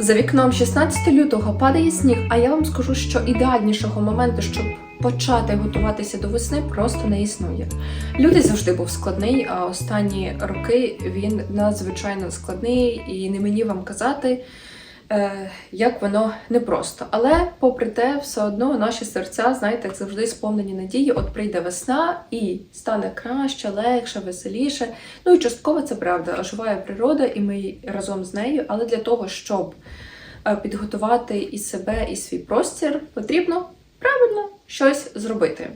За вікном 16 лютого падає сніг, а я вам скажу, що ідеальнішого моменту, щоб почати готуватися до весни, просто не існує. Лютий завжди був складний, а останні роки він надзвичайно складний, і не мені вам казати, як воно непросто. Але, попри те, все одно наші серця, знаєте, як завжди сповнені надії, от прийде весна і стане краще, легше, веселіше. Ну і частково це правда, оживає природа, і ми разом з нею. Але для того, щоб е, підготувати і себе, і свій простір, потрібно правильно щось зробити.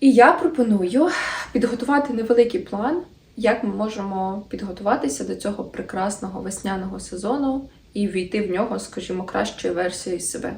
І я пропоную підготувати невеликий план, як ми можемо підготуватися до цього прекрасного весняного сезону і війти в нього, скажімо, кращою версією себе.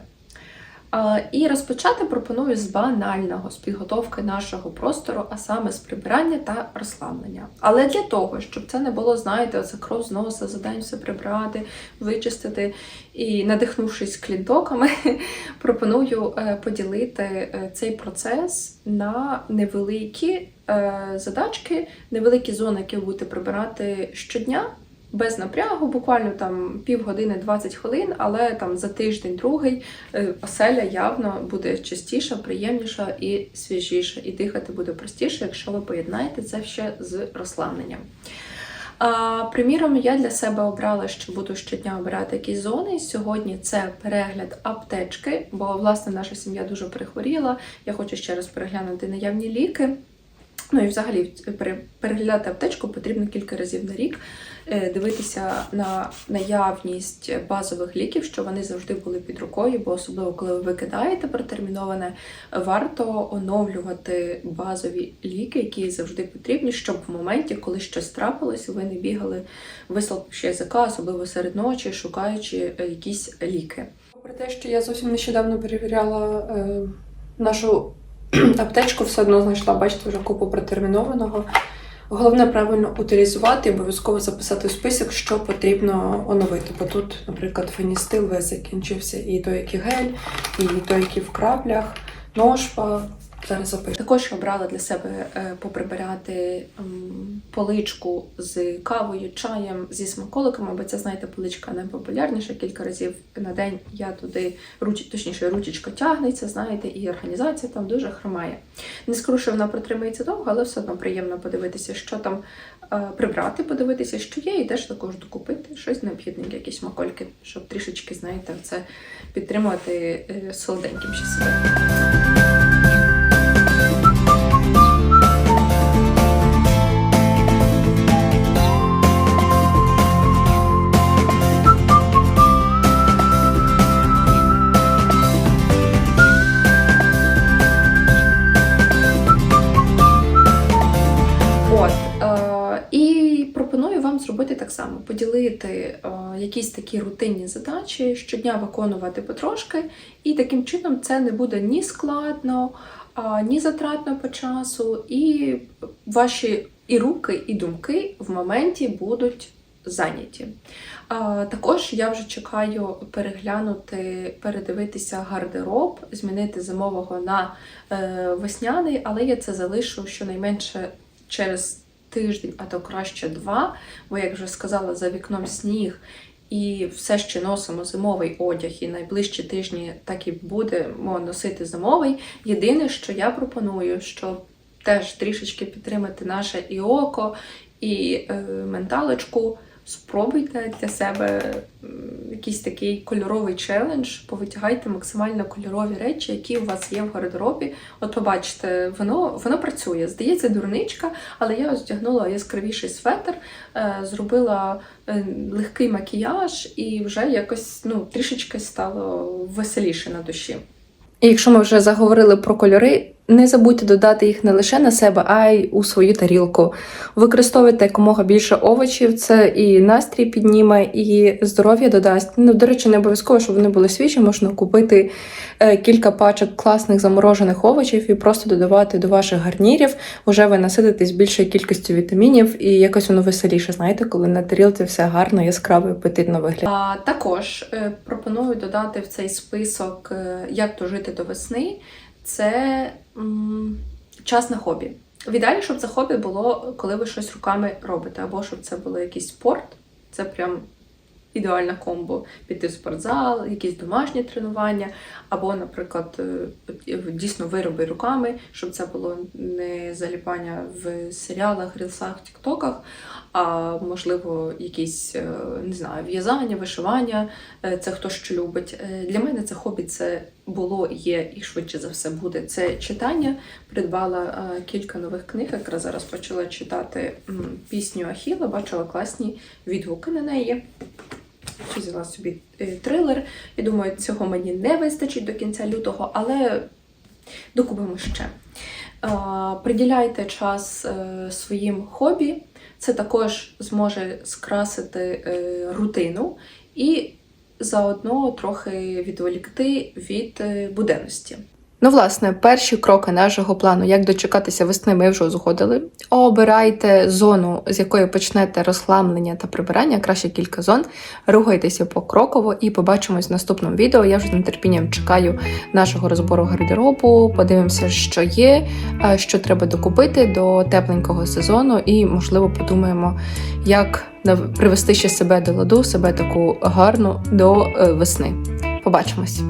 І розпочати пропоную з банального, з підготовки нашого простору, а саме з прибирання та розслаблення. Але для того, щоб це не було, знаєте, оце кров з носа, за день все прибрати, вичистити і надихнувшись клінтоками, пропоную е, поділити е, цей процес на невеликі е, задачки, невеликі зони, які будете прибирати щодня без напрягу, буквально там півгодини 20 хвилин, але там за тиждень другий е, оселя явно буде чистіша, приємніша і свіжіша. І дихати буде простіше, якщо ви поєднаєте це ще з розслабленням. Приміром, я для себе обрала, що буду щодня обирати якісь зони. Сьогодні це перегляд аптечки, бо власне наша сім'я дуже перехворіла. Я хочу ще раз переглянути наявні ліки. Ну і взагалі пере- переглядати аптечку потрібно кілька разів на рік, е, дивитися на наявність базових ліків, щоб вони завжди були під рукою, бо особливо коли ви викидаєте протерміноване, варто оновлювати базові ліки, які завжди потрібні, щоб в моменті, коли щось трапилось, ви не бігали висловивши язика, особливо серед ночі, шукаючи е, якісь ліки. Про те, що я зовсім нещодавно перевіряла е, нашу аптечку все одно знайшла, бачите, вже купу протермінованого. Головне правильно утилізувати і обов'язково записати в список, що потрібно оновити. Бо тут, наприклад, феністил весь закінчився і той, який гель, і той, який в краплях, ножпа. Зараз запишу. Також я обрала для себе е, поприбирати поличку з кавою, чаєм, зі смаколиками, бо це, знаєте, поличка найпопулярніша. Кілька разів на день я туди, руч, точніше, ручечка тягнеться, знаєте, і організація там дуже хромає. Не скажу, що вона протримається довго, але все одно приємно подивитися, що там е, прибрати, подивитися, що є, і теж також докупити щось необхідненьке, якісь макольки, щоб трішечки, знаєте, це підтримувати е, солоденьким ще себе. От е, і пропоную вам зробити так само: поділити е, якісь такі рутинні задачі, щодня виконувати потрошки, і таким чином це не буде ні складно, а, ні затратно по часу, і ваші і руки, і думки в моменті будуть зайняті. А, Також я вже чекаю переглянути, передивитися гардероб, змінити зимового на е, весняний, але я це залишу щонайменше через тиждень, а то краще два. Бо, як вже сказала, за вікном сніг. І все ще носимо зимовий одяг, і найближчі тижні так і будемо носити зимовий. Єдине, що я пропоную, щоб теж трішечки підтримати наше і око, і е, менталочку. Спробуйте для себе якийсь такий кольоровий челендж, повитягайте максимально кольорові речі, які у вас є в гардеробі. От побачите, воно, воно працює. Здається, дурничка, але я ось вдягнула яскравіший светр, е, зробила е, легкий макіяж і вже якось ну, трішечки стало веселіше на душі. І якщо ми вже заговорили про кольори, не забудьте додати їх не лише на себе, а й у свою тарілку. Використовуйте якомога більше овочів, це і настрій підніме, і здоров'я додасть. Ну, до речі, не обов'язково, щоб вони були свіжі, можна купити е, кілька пачок класних заморожених овочів і просто додавати до ваших гарнірів. Уже ви насититесь більшою кількістю вітамінів, і якось воно веселіше, знаєте, коли на тарілці все гарно, яскраво і апетитно виглядає. А також е, пропоную додати в цей список, е, як то жити до весни. Це час на хобі. В ідеалі, щоб це хобі було, коли ви щось руками робите, або щоб це було якийсь спорт. Це прям ідеальна комбо піти в спортзал, якісь домашні тренування, або, наприклад, е, дійсно вироби руками, щоб це було не заліпання в серіалах, рілсах, тіктоках, а можливо, якісь е, не знаю, в'язання, вишивання. Е, Це хто що любить. Для мене це хобі це було, є і швидше за все буде. Це читання. Придбала е, кілька нових книг. Якраз зараз почала читати пісню Ахіла, бачила класні відгуки на неї. Взяла собі е, трилер. І думаю, цього мені не вистачить до кінця лютого, але докупимо ще. Е, Приділяйте час своїм хобі. Це також зможе скрасити рутину і заодно трохи відволікти від е, буденності. Ну, власне, перші кроки нашого плану, як дочекатися весни, ми вже узгодили. Обирайте зону, з якої почнете розхламлення та прибирання, краще кілька зон. Рухайтеся покроково і побачимось в наступному відео. Я вже з нетерпінням чекаю нашого розбору гардеробу. Подивимося, що є, е, що треба докупити до тепленького сезону, і, можливо, подумаємо, як привести ще себе до ладу, себе таку гарну до е, весни. Побачимось!